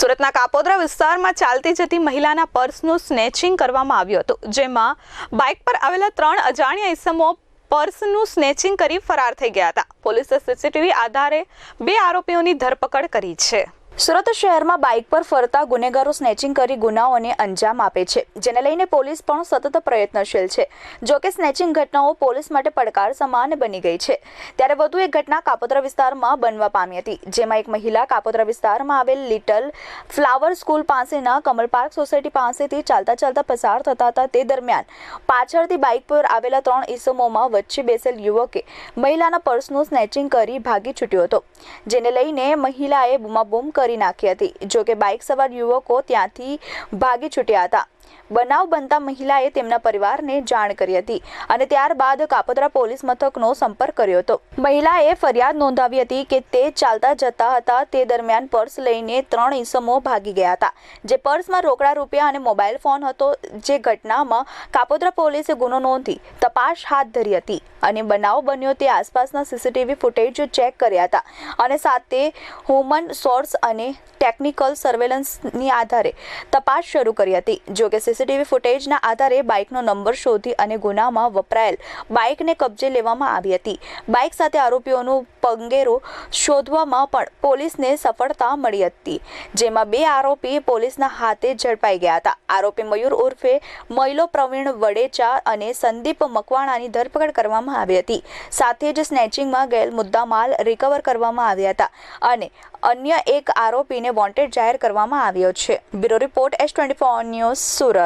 સુરતના કાપોદ્રા વિસ્તારમાં ચાલતી જતી મહિલાના પર્સનું સ્નેચિંગ કરવામાં આવ્યું હતું, જેમાં બાઇક પર આવેલા ત્રણ અજાણ્યા ઇસમો પર્સનું સ્નેચિંગ કરી ફરાર થઈ ગયા હતા. પોલીસે સીસીટીવી આધારે બે આરોપીઓની ધરપકડ કરી છે. સુરત શહેરમાં બાઇક પર ફરતા ગુનેગારો સ્નેચિંગ કરી ગુનાઓને અંજામ આપે છે, જેને લઈને પોલીસ પણ સતત પ્રયત્નશીલ છે. જો કે સ્નેચિંગ ઘટનાઓ પોલીસ માટે પડકાર સમાન બની ગઈ છે. ત્યારે વધુ એક ઘટના કાપોદ્રા વિસ્તારમાં બનવા પામી હતી, જેમાં એક મહિલા કાપોદ્રા વિસ્તારમાં આવેલ લિટલ ફ્લાવર સ્કૂલ પાસેના કમલ પાર્ક સોસાયટી પાસેથી ચાલતા ચાલતા પસાર થતા હતા. તે દરમિયાન પાછળથી બાઇક પર આવેલા ત્રણ ઈસમોમાં વચ્ચે બેસેલ યુવકે મહિલાના પર્સનું સ્નેચિંગ કરી ભાગી છૂટ્યો હતો, જેને લઈને મહિલાએ બૂમાબૂમ કરી નાખી હતી. જોકે બાઇક સવાર યુવકો ત્યાંથી ભાગી છૂટ્યા હતા. બનાવ બનતા મહિલાએ તેમના પરિવારને જાણ કરી હતી અને ત્યારબાદ કાપોદ્રા પોલીસ મથકનો સંપર્ક કર્યો હતો. મહિલાએ ફરિયાદ નોંધાવી હતી કે તે ચાલતા જતા હતા. તે દરમિયાન પર્સ લઈને ત્રણ ઈસમો ભાગી ગયા હતા. જે પર્સમાં રોકડા રૂપિયા અને મોબાઈલ ફોન હતો. જે ઘટનામાં કાપોદ્રા પોલીસે ગુનો નોંધી તપાસ હાથ ધરી હતી અને બનાવ બન્યો તે આસપાસના સીસીટીવી ફૂટેજ ચેક કર્યા હતા અને સાથે હ્યુમન સોર્સ અને ટેકનિકલ સર્વેલન્સની આધારે તપાસ શરૂ કરી હતી. જો સીસીટીવી ફૂટેજના આધારે બાઇકનો નંબર શોધી અને ગુનામાં વપરાયેલ બાઇકને કબજે લેવામાં આવી હતી. બાઇક સાથે આરોપીઓનું પંગેરો શોધવામાં પણ પોલીસને સફળતા મળી હતી, જેમાં બે આરોપી પોલીસના હાથે ઝડપાઈ ગયા હતા. આરોપી મયુર ઉર્ફે મહિલો પ્રવીણ વડેચા અને સંદીપ મકવાણાની ધરપકડ કરવામાં આવી હતી. સાથે જ સ્નેચિંગમાં ગયેલ મુદ્દામાલ રિકવર કરવામાં આવ્યા હતા અને અન્ય એક આરોપીને વોન્ટેડ જાહેર કરવામાં આવ્યો છે. Bureau report S twenty four news Surat.